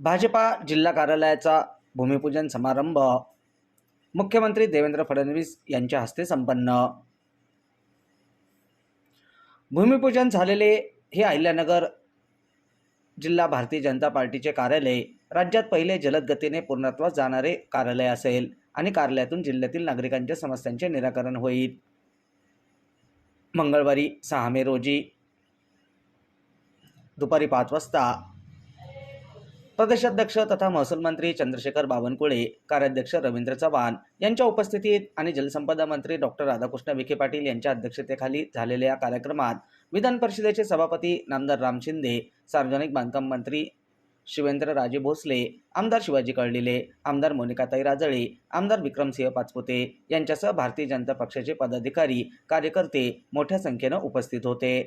भाजपा जिल्हा कार्यालयाचा भूमिपूजन समारंभ. मुख्यमंत्री देवेंद्र फडणवीस यांच्या हस्ते संपन्न. भूमिपूजन झालेले हे अहिल्यानगर जिल्हा भारतीय जनता पार्टीचे कार्यालय. राज्यात पहिले जलद गतीने पूर्णत्वास जाणारे कार्यालय असेल आणि कार्यालयातून जिल्ह्यातील नागरिकांच्या समस्यांचे निराकरण होईल. मंगळवारी सहा मे रोजी दुपारी पाच वाजता प्रदेशाध्यक्ष तथा महसूल मंत्री चंद्रशेखर बावनकुळे कार्याध्यक्ष रवींद्र चव्हाण यांच्या उपस्थितीत आणि जलसंपदा मंत्री डॉक्टर राधाकृष्ण विखे पाटील यांच्या अध्यक्षतेखाली झालेल्या या कार्यक्रमात विधान परिषदेचे सभापती नामदार राम शिंदे सार्वजनिक बांधकाम मंत्री शिवेंद्रराजे भोसले आमदार शिवाजी कळलेले आमदार मोनिकाताई राजळे आमदार विक्रमसिंह पाचपुते यांच्यासह भारतीय जनता पक्षाचे पदाधिकारी कार्यकर्ते मोठ्या संख्येनं उपस्थित होते.